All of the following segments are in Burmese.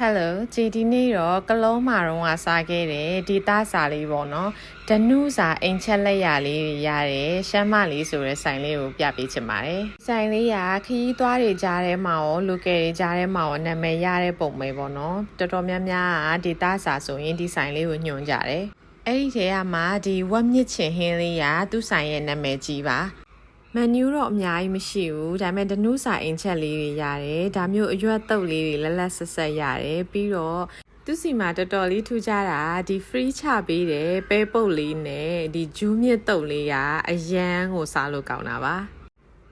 Hello ဂျီဒီနေ့တော့ကလောမာတော့ကစားခဲ့တယ်ဒီသားစာလေးပေါ့နော်ဒနုစာအိမ်ချက်လက်ရလေးတွေရတယ်ရှမ်းမလေးဆိုတဲ့ဆိုင်လေးကိုပြပေးချင်ပါတယ်ဆိုင်လေးကခရီးသွားတွေကြားထဲမှာရောလူကယ်တွေကြားထဲမှာရောနာမည်ရတဲ့ပုံပဲပေါ့နော်တော်တော်များများကဒီသားစာဆိုရင်ဒီဆိုင်လေးကိုညွှန်ကြတယ်အဲ့ဒီထဲကမှဒီဝက်မြစ်ချင်ဟင်းလေးကသူ့ဆိုင်ရဲ့နာမည်ကြီးပါ မန်နူးတော့အများကြီးမရှိဘူးဒါပေမဲ့ဒနုစာအင်ချက်လေးတွေရတယ်ဒါမျိုးအရွက်တုပ်လေးတွေလက်လက်ဆက်ဆက်ရတယ်ပြီးတော့သူစီမှာတော်တော်လေးထူးခြားတာဒီ free ချပေးတယ်ပဲပုတ်လေးနဲ့ဒီဂျူးမြစ်တုပ်လေးကအရန်ကိုစားလို့ကောင်းတာပါ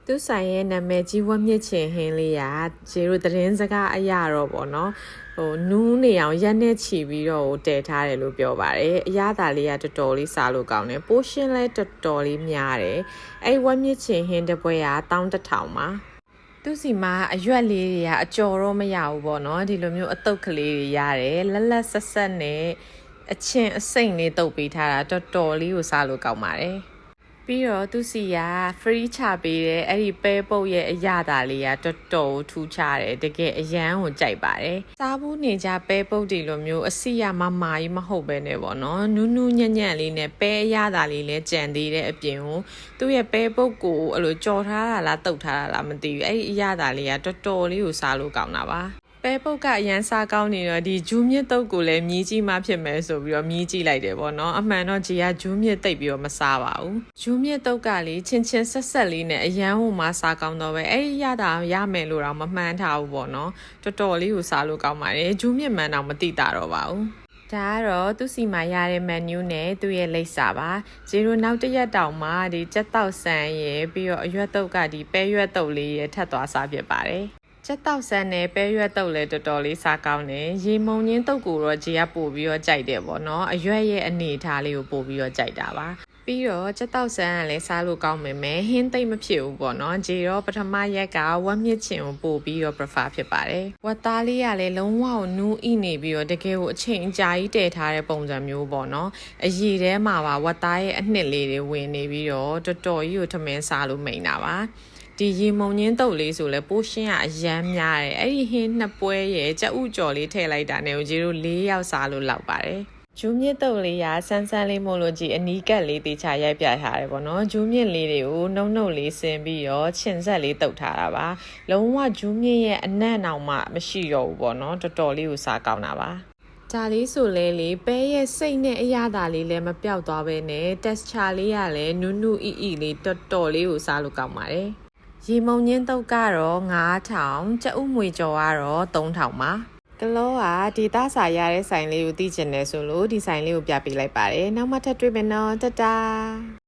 သူဆိုင်ရဲ့နာမည်ကြီးဝက်မြစ်ချင်ဟင်းလေးကဂျေရိုသတင်းစကားအရတော့ပေါ့နော်ဟိုနူးနေအောင်ရက်နဲ့ချီပြီးတော့ဟိုတည်ထားတယ်လို့ပြောပါတယ်အရသာလေးကတော်တော်လေးစားလို့ကောင်းတယ်ပိုးရှင်းလဲတော်တော်လေးများတယ်အဲ့ဝက်မြစ်ချင်ဟင်းတစ်ပွဲက1100ပါသူစီမှာအရွက်လေးတွေကအကျော်တော့မရဘူးပေါ့နော်ဒီလိုမျိုးအတုပ်ကလေးတွေရတယ်လက်လက်ဆက်ဆက်နဲ့အချင်းအစိမ့်လေးတုပ်ပေးထားတာတော်တော်လေးကိုစားလို့ကောင်းပါတယ် ပြီးတော့သူစီက free ချပေးတဲ့အဲ့ဒီပဲပုတ်ရဲ့အရသာလေးကတော်တော်ထူးခြားတယ်တကယ်အရန်ကိုကြိုက်ပါတယ်စားဘူးနေကြပဲပုတ်တီလိုမျိုးအစီရမမာကြီးမဟုတ်ပဲနဲ့ပေါ့နော်နူးနူးညံ့ညံ့လေးနဲ့ပဲအရသာလေးလည်းကြံသေးတဲ့အပြင်ကိုသူ့ရဲ့ပဲပုတ်ကိုအဲ့လိုကြော်ထားတာလားတုတ်ထားတာလားမသိဘူးအဲ့ဒီအရသာလေးကတော်တော်လေးကိုစားလို့ကောင်းတာပါ ပဲပုတ်ကအရန်စားကောင်းနေတော့ဒီဂျူးမြစ်တုပ်ကိုလည်းမြည်ကြီးမှဖြစ်မယ်ဆိုပြီးတော့မြည်ကြီးလိုက်တယ်ပေါ့နော်အမှန်တော့ဂျီကဂျူးမြစ်တိတ်ပြီးတော့မစားပါဘူးဂျူးမြစ်တုပ်ကလေချင်းချင်းဆက်ဆက်လေးနဲ့အရန်ဟိုမှစားကောင်းတော့ပဲအဲ့ဒီရတာရမယ်လို့တော့မမှန်းထားဘူးပေါ့နော်တော်တော်လေးကိုစားလို့ကောင်းပါတယ်ဂျူးမြစ်မှန်တော့မတိတာတော့ပါဘူးဒါကတော့သူစီမှာရတဲ့ menu နဲ့သူ့ရဲ့လိပ်စာပါ0နောက်တစ်ရက်တောင်မှဒီကြက်တောက်ဆန်ရယ်ပြီးတော့အရွက်တုပ်ကဒီပဲရွက်တုပ်လေးရယ်ထပ်သွားစားဖြစ်ပါတယ် ချက်တောက်ဆန်းနဲ့ပဲရွက်တုပ်လည်းတော်တော်လေးစားကောင်းတယ်ရေမုံညင်းတုပ်ကိုတော့ဂျီကပို့ပြီးတော့ကြိုက်တယ်ပေါ့နော်အရွက်ရဲ့အနေထားလေးကိုပို့ပြီးတော့ကြိုက်တာပါပြီးတော့ချက်တောက်ဆန်းကလည်းစားလို့ကောင်းမယ်မယ်ဟင်းသိမ့်မဖြစ်ဘူးပေါ့နော်ဂျီတော့ပထမရက်ကဝက်မြစ်ချင်ကိုပို့ပြီးတော့ prefer ဖြစ်ပါတယ်ဝက်သားလေးကလည်းလုံးဝကိုနူးဣနေပြီးတော့တကယ်ကိုအချိန်အကြာကြီးတည်ထားတဲ့ပုံစံမျိုးပေါ့နော်အရည်ထဲမှာပါဝက်သားရဲ့အနှစ်လေးတွေဝင်နေပြီးတော့တော်တော်ကြီးကိုထမင်းစားလို့မိန်တာပါ ဒီရေမုံညင်းတုပ်လေးဆိုလဲပိုးရှင်းရအရမ်းများတယ်အဲ့ဒီဟင်းနှစ်ပွဲရဲ့ကြက်ဥကြော်လေးထည့်လိုက်တာနဲ့ကိုကြီးတို့၄ယောက်စားလို့လောက်ပါတယ်ဂျူးမြစ်တုပ်လေးရဆန်းဆန်းလေးမို့လို့ကြည့်အနီးကပ်လေးတေချာရိုက်ပြထားတယ်ပေါ့နော်ဂျူးမြစ်လေးတွေကိုနှုံနှုတ်လေးဆင်ပြီးတော့ချင်ဆက်လေးတုပ်ထားတာပါလုံးဝဂျူးမြစ်ရဲ့အနံ့အောင်မှမရှိတော့ဘူးပေါ့နော်တော်တော်လေးကိုစားကောင်းတာပါဒါလေးဆိုလဲလေပဲရဲ့စိတ်နဲ့အရသာလေးလည်းမပြောက်သွားပဲနဲ့ texture လေးကလည်းနူးနူးအီအီလေးတော်တော်လေးကိုစားလို့ကောင်းပါတယ် ရေမုံညင်းတုတ်ကတော့9000ကြက်ဥမွေကြော်ကတော့3000ပါကလောကဒီသားစာရတဲ့ဆိုင်လေးကိုသိကျင်တယ်ဆိုလို့ဒီဆိုင်လေးကိုပြပေးလိုက်ပါတယ်နောက်မှထပ်တွေ့မယ်နော်တတာ